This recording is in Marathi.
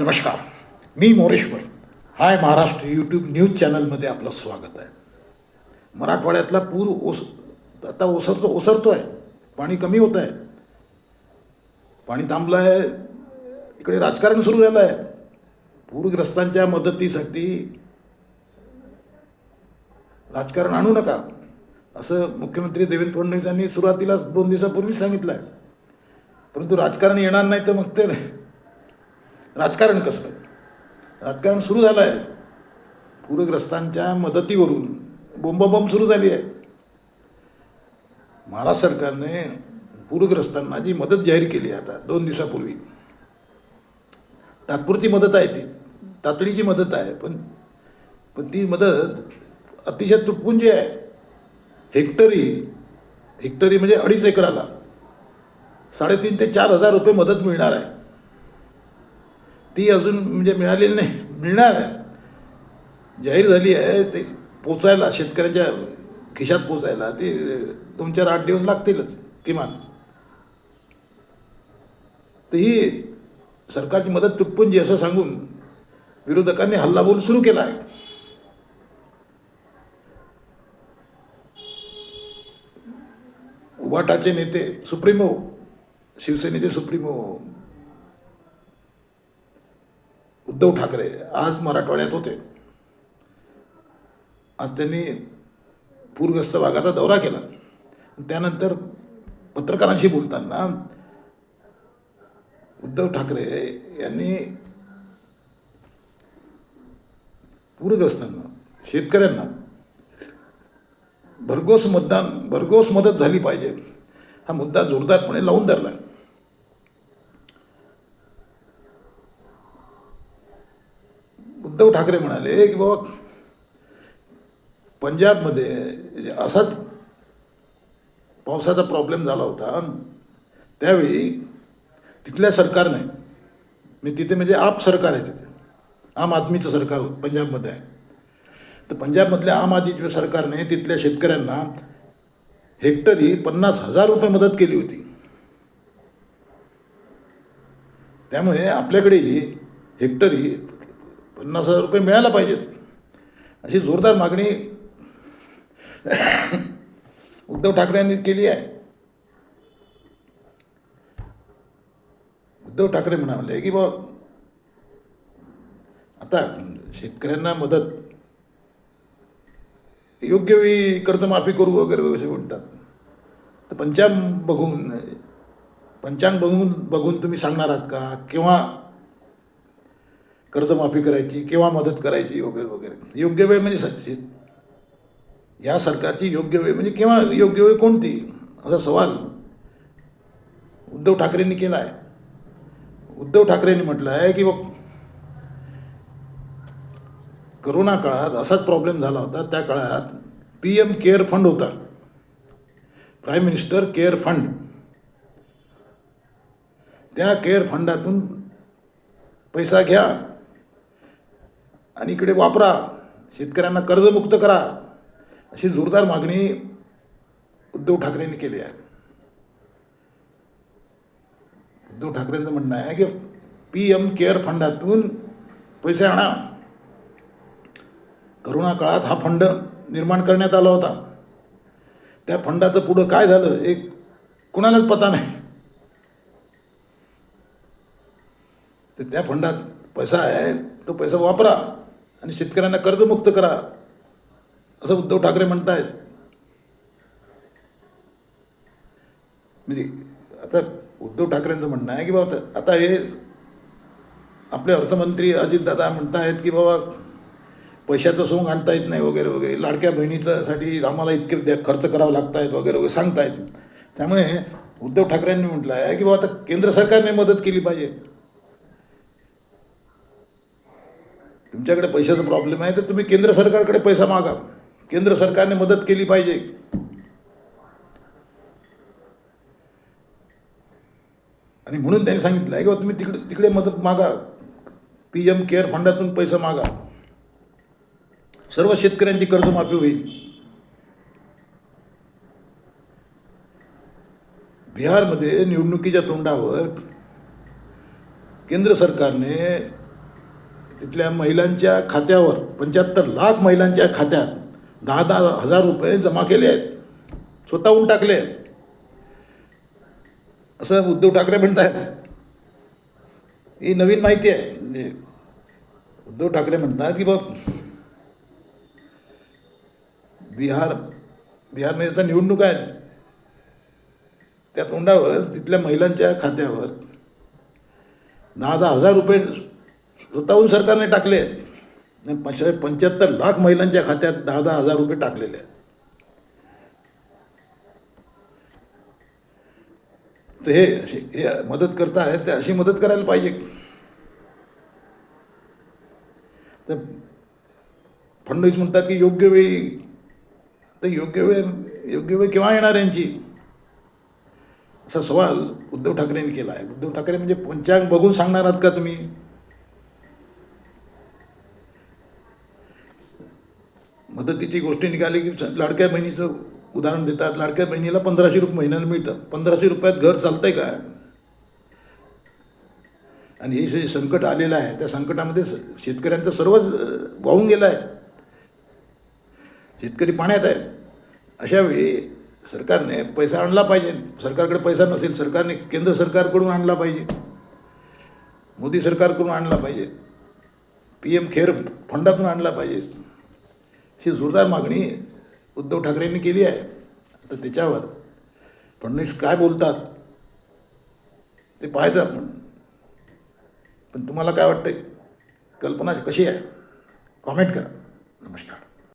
नमस्कार. मी Moreshwar. Hi Maharashtra YouTube news चॅनलमध्ये आपलं स्वागत आहे. मराठवाड्यातला पूर ओस आता ओसरतो ओसरतो आहे पाणी कमी होत आहे पाणी थांबलं आहे इकडे राजकारण सुरू झालं आहे पूरग्रस्तांच्या मदतीसाठी राजकारण आणू नका असं मुख्यमंत्री देवेंद्र फडणवीस यांनी सुरुवातीलाच दोन दिवसापूर्वीच सांगितलं आहे परंतु राजकारण येणार नाही तर मग ते राजकारण कसं? राजकारण सुरू झालं आहे पूरग्रस्तांच्या मदतीवरून बोंबाबोंब सुरू झाली आहे. महाराष्ट्र सरकारने पूरग्रस्तांना जी मदत जाहीर केली आहे आता दोन दिवसापूर्वी तात्पुरती मदत आहे ती. तातडीची मदत आहे पण पण ती मदत अतिशय तुटपुंजी आहे. हेक्टरी हेक्टरी म्हणजे अडीच एकराला साडेतीन ते चार हजार रुपये मदत मिळणार आहे. ती अजून म्हणजे मिळालेली नाही. मिळणार आहे. जाहीर झाली आहे ते पोचायला शेतकऱ्याच्या खिशात पोचायला. ते दोन चार आठ दिवस लागतीलच किमान. तर ही सरकारची मदत तुटपुंजी असं सांगून विरोधकांनी हल्लाबोल सुरू केला आहे. उभाटाचे नेते सुप्रीमो शिवसेनेचे सुप्रीमो उद्धव ठाकरे आज मराठवाड्यात होते. आज त्यांनी पूरग्रस्त भागाचा दौरा केला. त्यानंतर पत्रकारांशी बोलताना उद्धव ठाकरे यांनी पूरग्रस्तांना शेतकऱ्यांना भरघोस मतदान भरघोस मदत झाली पाहिजे. हा मुद्दा जोरदारपणे लावून धरला आहे उद्धव ठाकरे म्हणाले की बाबा पंजाबमध्ये असाच पावसाचा प्रॉब्लेम झाला होता त्यावेळी तिथल्या सरकारने मी तिथे म्हणजे आप सरकार आहे तिथे. आम आदमीचं सरकार पंजाबमध्ये आहे. तर पंजाबमधल्या आम आदमीच्या सरकारने तिथल्या शेतकऱ्यांना हेक्टरी पन्नास हजार रुपये मदत केली होती. त्यामुळे आपल्याकडेही हेक्टरी पन्नास हजार रुपये मिळायला पाहिजेत. अशी जोरदार मागणी उद्धव ठाकरे यांनी केली आहे. उद्धव ठाकरे म्हणाले की बा आता शेतकऱ्यांना मदत योग्य वेळी कर्जमाफी करू वगैरे असे म्हणतात. तर पंचांग बघून पंचांग बघून बघून तुम्ही सांगणार आहात का? किंवा कर्जमाफी करायची केव्हा मदत करायची वगैरे वगैरे. योग्य वेळ म्हणजे सच्ची. या सरकारची योग्य वेळ म्हणजे केव्हा योग्य वेळ कोणती? असा सवाल उद्धव ठाकरेंनी केला आहे उद्धव ठाकरेंनी म्हटलं आहे की बघ करोना काळात असाच प्रॉब्लेम झाला होता. त्या काळात पी एम केअर फंड होता. Prime minister care fund. त्या केअर फंडातून पैसा घ्या. आणि इकडे वापरा. शेतकऱ्यांना कर्जमुक्त करा. अशी जोरदार मागणी उद्धव ठाकरेंनी केली आहे. उद्धव ठाकरेंचं म्हणणं आहे की पी एम केअर फंडातून पैसे आणा. करोना काळात हा फंड निर्माण करण्यात आला होता. त्या फंडाचं पुढं काय झालं एक कुणालाच पता नाही. तर त्या फंडात पैसा आहे तो पैसा वापरा. आणि शेतकऱ्यांना कर्जमुक्त करा असं उद्धव ठाकरे म्हणतायत. म्हणजे आता उद्धव ठाकरेंचं म्हणणं आहे की बाबा आता हे आपले अर्थमंत्री अजितदादा म्हणतायत की बाबा पैशाचं सोंग आणता येत नाही वगैरे वगैरे लाडक्या बहिणीच्यासाठी आम्हाला इतके द्या खर्च करावं लागत आहेत वगैरे वगैरे सांगतायत. त्यामुळे उद्धव ठाकरेंनी म्हटलं आहे की बाबा आता केंद्र सरकारने मदत केली पाहिजे. तुमच्याकडे पैशाचा प्रॉब्लेम आहे तर तुम्ही केंद्र सरकारकडे पैसा मागा. केंद्र सरकारने मदत केली पाहिजे. आणि म्हणून त्यांनी सांगितलं आहे की तुम्ही तिकडे तिकडे मदत मागा. पी एम केअर फंडातून पैसा मागा. सर्व शेतकऱ्यांची कर्जमाफी होईल. बिहारमध्ये निवडणुकीच्या तोंडावर केंद्र सरकारने तिथल्या महिलांच्या खात्यावर पंच्याहत्तर लाख महिलांच्या खात्यात दहा दहा हजार रुपये जमा केले आहेत. स्वतःहून टाकले आहेत. असं उद्धव ठाकरे म्हणत आहेत ही नवीन माहिती आहे. म्हणजे उद्धव ठाकरे म्हणतात की बघ बिहार बिहारमध्ये आता निवडणूक आहेत त्या तोंडावर तिथल्या महिलांच्या खात्यावर दहा दहा हजार रुपये स्वतःहून सरकारने टाकले आहेत. आणि पंचा पंच्याहत्तर लाख महिलांच्या खात्यात दहा दहा हजार रुपये टाकलेले आहेत. तर हे हे मदत करता आहेत ते अशी मदत करायला पाहिजे. तर फडणवीस म्हणतात की योग्य वेळी तर योग्य वेळ योग्य वेळ केव्हा येणार यांची? असा सवाल उद्धव ठाकरेंनी केला आहे. उद्धव ठाकरे म्हणजे पंचांग बघून सांगणार आहात का तुम्ही? मदतीची गोष्टी निघाली की लाडक्या बहिणीचं उदाहरण देतात. लाडक्या बहिणीला पंधराशे रुपये महिन्याला मिळतं. पंधराशे रुपयात घर चालतंय का? आणि हे जे संकट आलेलं आहे त्या संकटामध्ये स- शेतकऱ्यांचं सर्वच वाहून गेलं आहे शेतकरी पाण्यात आहे. अशा वेळी सरकारने पैसा आणला पाहिजे. सरकारकडे पैसा नसेल सरकारने केंद्र सरकारकडून आणला पाहिजे. मोदी सरकारकडून आणला पाहिजे. पी एम खेर फंडातून आणला पाहिजे. ही जोरदार मागणी उद्धव ठाकरेंनी केली आहे. तर त्याच्यावर फडणवीस काय बोलतात ते पाहायचं आपण. पण तुम्हाला काय वाटतं कल्पना कशी आहे? कॉमेंट करा. नमस्कार.